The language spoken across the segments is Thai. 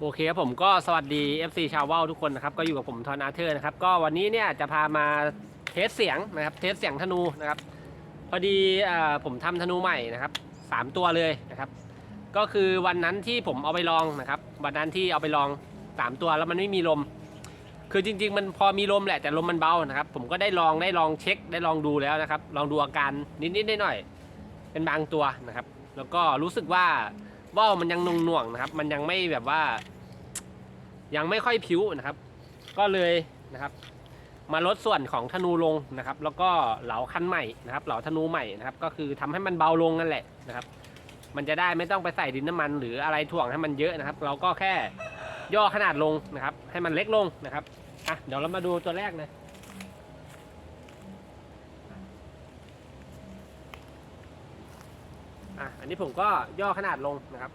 โอเคครับผมก็สวัสดี FC ชาวว่าวทุกคนนะครับก็อยู่กับผมทอนอาเธอร์นะครับก็วันนี้เนี่ยจะพามาเทสเสียงนะครับเทสเสียงธนูนะครับพอดีอผมทำธนูใหม่นะครับสามตัวเลยนะครับก็คือวันนั้นที่ผมเอาไปลองนะครับวันนั้นที่เอาไปลองสามตัวแล้วมันไม่มีลม คือจริง ๆ มันพอมีลมแหละแต่ลมมันเบานะครับผมก็ได้ลองได้ลองเช็คได้ลองดูแล้วนะครับลองดูอาการนิดๆหน่อยๆเป็นบางตัวนะครับแล้วก็รู้สึกว่า ว่าวมันยังหน่วงนะครับ มันยังไม่แบบว่า ยังไม่ค่อยผิวนะครับ ก็เลยนะครับ มาลดส่วนของธนูลงนะครับ แล้วก็เหลาคันใหม่นะครับ เหลาธนูใหม่นะครับ ก็คือทำให้มันเบาลงนั่นแหละนะครับ มันจะได้ไม่ต้องไปใส่ดินน้ำมัน หรืออะไรถ่วงให้มันเยอะนะครับ เราก็แค่ย่อขนาดลงนะครับ ให้มันเล็กลงนะครับอะเดี๋ยวเรามาดูตัวแรกนะอะอั นนี้ผมก็ย่อขนาดลงนะครับ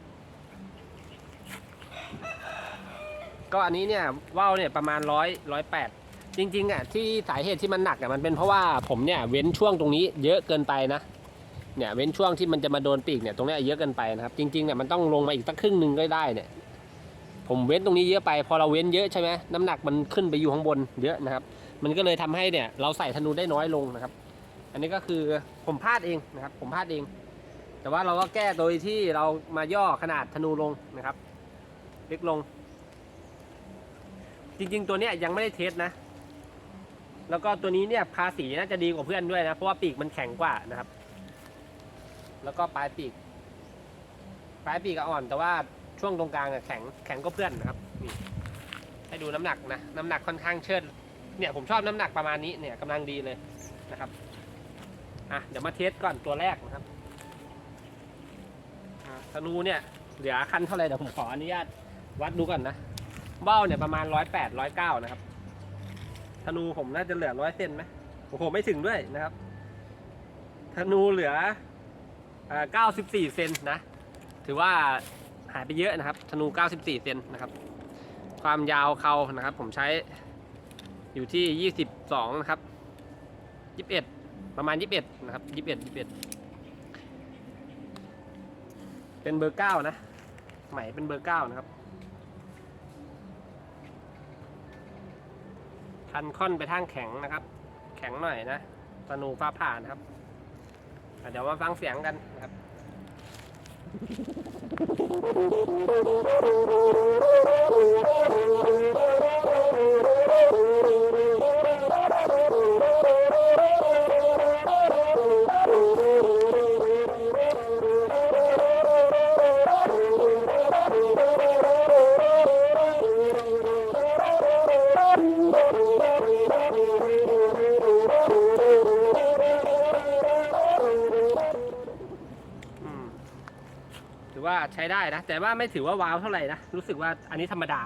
ก็อันนี้เนี่ยว่าวเนี่ยประมาณร้อยร้อยแปดจริงๆอะที่สาเหตุที่มันหนักอะมันเป็นเพราะว่าผมเนี่ยเว้นช่วงตรงนี้เยอะเกินไปนะเนี่ยเว้นช่วงที่มันจะมาโดนปีกเนี่ยตรงนี้เยอะเกินไปนะครับ จริงๆเนี่ยมันต้องลงมาอีกสักครึ่งหนึ่งก็ได้เนี่ย ผมเว้นตรงนี้เยอะไป พอเราเว้นเยอะใช่ไหมน้ำหนักมันขึ้นไปอยู่ข้างบนเยอะนะครับ มันก็เลยทำให้เนี่ยเราใส่ธนูได้น้อยลงนะครับ อันนี้ก็คือผมพลาดเองนะครับ ผมพลาดเอง แต่ว่าเราก็แก้โดยที่เรามาย่อขนาดธนูลงนะครับเล็กลง จริงๆ ตัวเนี้ยยังไม่ได้เทสนะ แล้วก็ตัวนี้เนี่ยภาษีน่าจะดีกว่าเพื่อนด้วยนะ เพราะว่าปีกมันแข็งกว่านะครับ แล้วก็ปลายปีก ปลายปีกอะอ่อน แต่ว่าช่วงตรงกลางอะแข็งแข็งก็เพื่อนนะครับนี่ให้ดูน้ำหนักนะน้ำหนักค่อนข้างเชิด เนี่ยผมชอบน้ำหนักประมาณนี้เนี่ยกำลังดีเลยนะครับอะเดี๋ยวมาเทสก่อนตัวแรกนะครับ ธนูเนี่ยเหลือคันเท่าไรเดี๋ยวผมขออนุญาตวัดดูก่อนนะเบ้าเนี่ยประมาณร้อยแปดร้อยเก้านะครับธนูผมน่าจะเหลือร้อยเซนไหมโอ้โหไม่ถึงด้วยนะครับธนูเหลือเก้าสิบสี่เซนนะ ถือว่าหายไปเยอะนะครับธนู 94 เซนนะครับ ความยาวเขานะครับ ผมใช้อยู่ที่ 22 นะครับ 21 ประมาณ 21 นะครับ 21 21 เป็นเบอร์เก้านะไหมเป็นเบอร์เก้านะครับคันค่อนไปทางแข็งนะครับ แข็งหน่อยนะธนูฟ้าผ่านครับ เดี๋ยวมาฟังเสียงกันนะครับ ใช้ได้นะ แต่ว่าไม่ถือว่าว้าวเท่าไหร่นะ รู้สึกว่าอันนี้ธรรมดา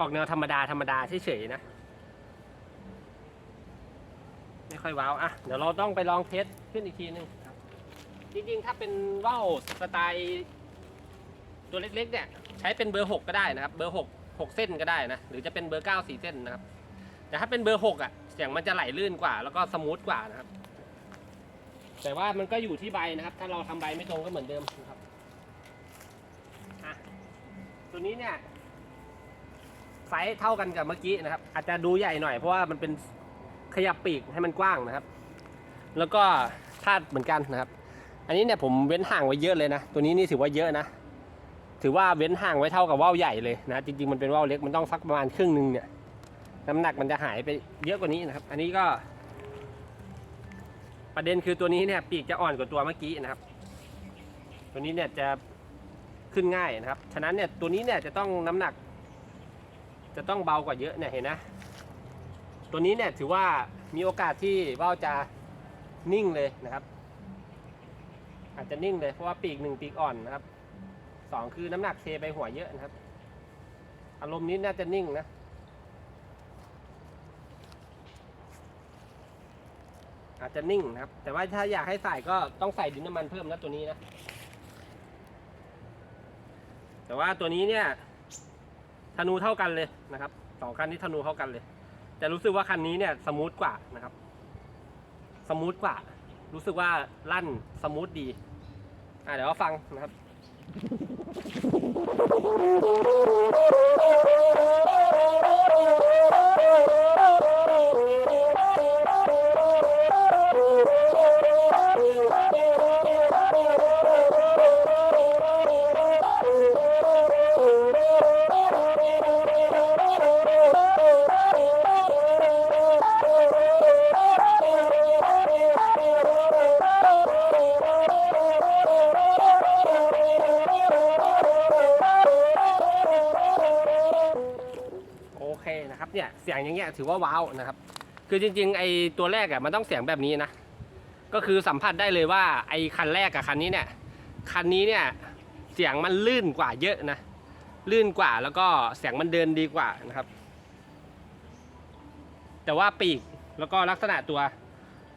ออกแนวธรรมดาธรรมดาเฉยๆนะ ไม่ค่อยว้าว อะ เดี๋ยวเราต้องไปลองเทสขึ้นอีกทีนึงครับจริงๆ ถ้าเป็นว่าวสไตล์ตัวเล็กๆเนี่ยใช้เป็นเบอร์หกก็ได้นะครับ เบอร์หกหกเส้นก็ได้นะ หรือจะเป็นเบอร์เก้าสี่เส้นนะครับ แต่ถ้าเป็นเบอร์หกอะ เสียงมันจะไหลลื่นกว่า แล้วก็สมูทกว่านะครับ แต่ว่ามันก็อยู่ที่ใบนะครับ ถ้าเราทำใบไม่ตรงก็เหมือนเดิมนะครับ ตัวนี้เนี่ยไซส์เท่ากันกับเมื่อกี้นะครับ อาจจะดูใหญ่หน่อยเพราะว่ามันเป็นขยับปีกให้มันกว้างนะครับ แล้วก็พาดเหมือนกันนะครับ อันนี้เนี่ยผมเว้นห่างไว้เยอะเลยนะ ตัวนี้นี่ถือว่าเยอะนะ ถือว่าเว้นห่างไว้เท่ากับว่าวใหญ่เลยนะ จริงๆมันเป็นว่าวเล็กมันต้องสักประมาณครึ่งหนึ่งเนี่ย น้ำหนักมันจะหายไปเยอะกว่านี้นะครับ อันนี้ก็ ประเด็นคือตัวนี้เนี่ยปีกจะอ่อนกว่าตัวเมื่อกี้นะครับ ตัวนี้เนี่ยจะ ขึ้นง่ายนะครับ ฉะนั้นเนี่ยตัวนี้เนี่ยจะต้องน้ำหนัก จะต้องเบากว่าเยอะเนี่ยเห็นนะ ตัวนี้เนี่ยถือว่ามีโอกาสที่ว่าวจะนิ่งเลยนะครับ อาจจะนิ่งเลยเพราะว่าปีกหนึ่งปีกอ่อนนะครับสองคือน้ำหนักเทไปหัวเยอะนะครับ อารมณ์นี้น่าจะนิ่งนะอาจจะนิ่งนะครับ แต่ว่าถ้าอยากให้ใส่ก็ต้องใส่ดินน้ำมันเพิ่มนะตัวนี้นะ แต่ว่าตัวนี้เนี่ยธนูเท่ากันเลยนะครับสองคันนี้ธนูเท่ากันเลย แต่รู้สึกว่าคันนี้เนี่ยสมูทกว่านะครับ สมูทกว่า รู้สึกว่าลั่นสมูทดีอ่าเดี๋ยวเราฟังนะครับ นะครับเนี่ยเสียงอย่างเงี้ยถือว่าว้าวนะครับ คือจริงๆไอตัวแรกอะมันต้องเสียงแบบนี้นะก็คือสัมผัสได้เลยว่าไอคันแรกกับคันนี้เนี่ยคันนี้เนี่ยเสียงมันลื่นกว่าเยอะนะลื่นกว่าแล้วก็เสียงมันเดินดีกว่านะครับ แต่ว่าปีกแล้วก็ลักษณะตัว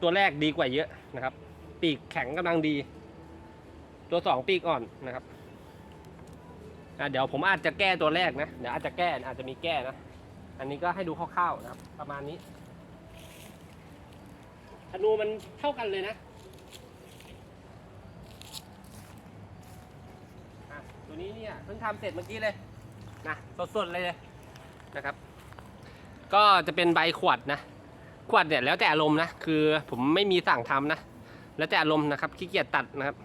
ตัวแรกดีกว่าเยอะนะครับ ปีกแข็งกำลังดี ตัวสองปีกอ่อนนะครับเดี๋ยวผมอาจจะแก้ตัวแรกนะเดี๋ยวอาจจะแก้อาจจะมีแก้นะ อันนี้ก็ให้ดูคร่าวๆนะครับ ประมาณนี้ธนูมันเท่ากันเลยนะอะตัวนี้เนี่ยเพิ่งทำเสร็จเมื่อกี้เลยนะสดๆเลยนะครับ ก็จะเป็นใบขวดนะ ขวดเนี่ยแล้วแต่อารมณ์นะ คือผมไม่มีสั่งทำนะ แล้วแต่อารมณ์นะครับขี้เกียจตัดนะครับ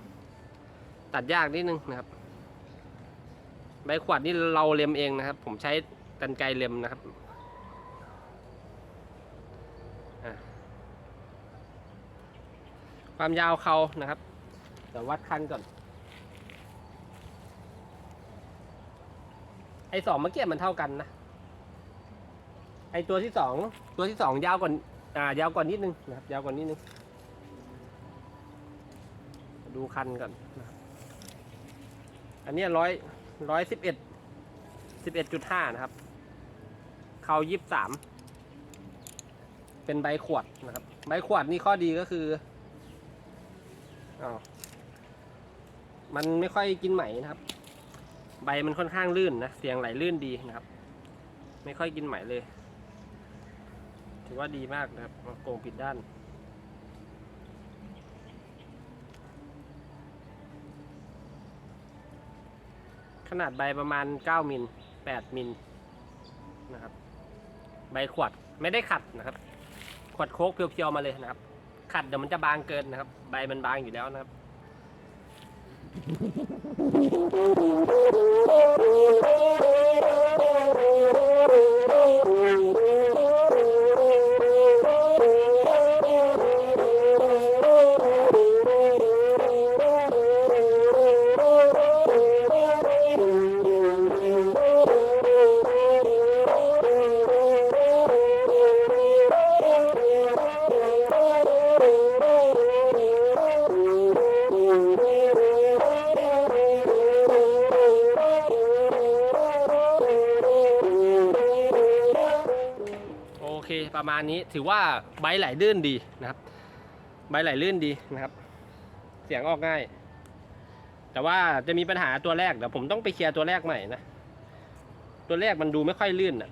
ตัดยากนิดนึงนะครับ ใบขวดนี่เราเล็มเองนะครับ ผมใช้ กันไกรเล็มนะครับความยาวเขานะครับเดี๋ยววัดคันก่อน ไอสองเมื่อกี้มันเท่ากันนะ ไอตัวที่สองตัวที่สองยาวกว่าอ่ายาวกว่านิดนึงนะครับ ยาวกว่านิดนึง ดูคันก่อนนะครับอันนี้ร้อยร้อยสิบเอ็ดสิบเอ็ดจุดห้านะครับ เขายี่สามเป็นใบขวดนะครับ ใบขวดนี่ข้อดีก็คืออาวมันไม่ค่อยกินไหมนะครับ ใบมันค่อนข้างลื่นนะเสียงไหลลื่นดีนะครับ ไม่ค่อยกินไหมเลย ถือว่าดีมากนะครับโกงปิดด้านขนาดใบประมาณ 9 มิล 8 มิล นะครับ ใบขวดไม่ได้ขัดนะครับ ขวดโค้กเพียวๆมาเลยนะครับ ขัดเดี๋ยวมันจะบางเกินนะครับ ใบมันบางอยู่แล้วนะครับ เคประมาณนี้ถือว่าใบไหลลื่นดีนะครับ ใบไหลลื่นดีนะครับ เสียงออกง่าย แต่ว่าจะมีปัญหาตัวแรกเดี๋ยวผมต้องไปเคลียร์ตัวแรกใหม่นะตัวแรกมันดูไม่ค่อยลื่นอะ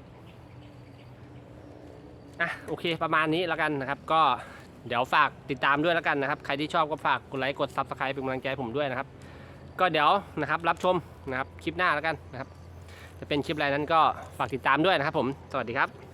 อะโอเคประมาณนี้แล้วกันนะครับ ก็เดี๋ยวฝากติดตามด้วยแล้วกันนะครับ ใครที่ชอบก็ฝากกดไลค์กด Subscribe เป็นกำลังใจผมด้วยนะครับ ก็เดี๋ยวนะครับรับชมนะครับคลิปหน้าแล้วกันนะครับ จะเป็นคลิปอะไรนั้นก็ฝากติดตามด้วยนะครับผม สวัสดีครับ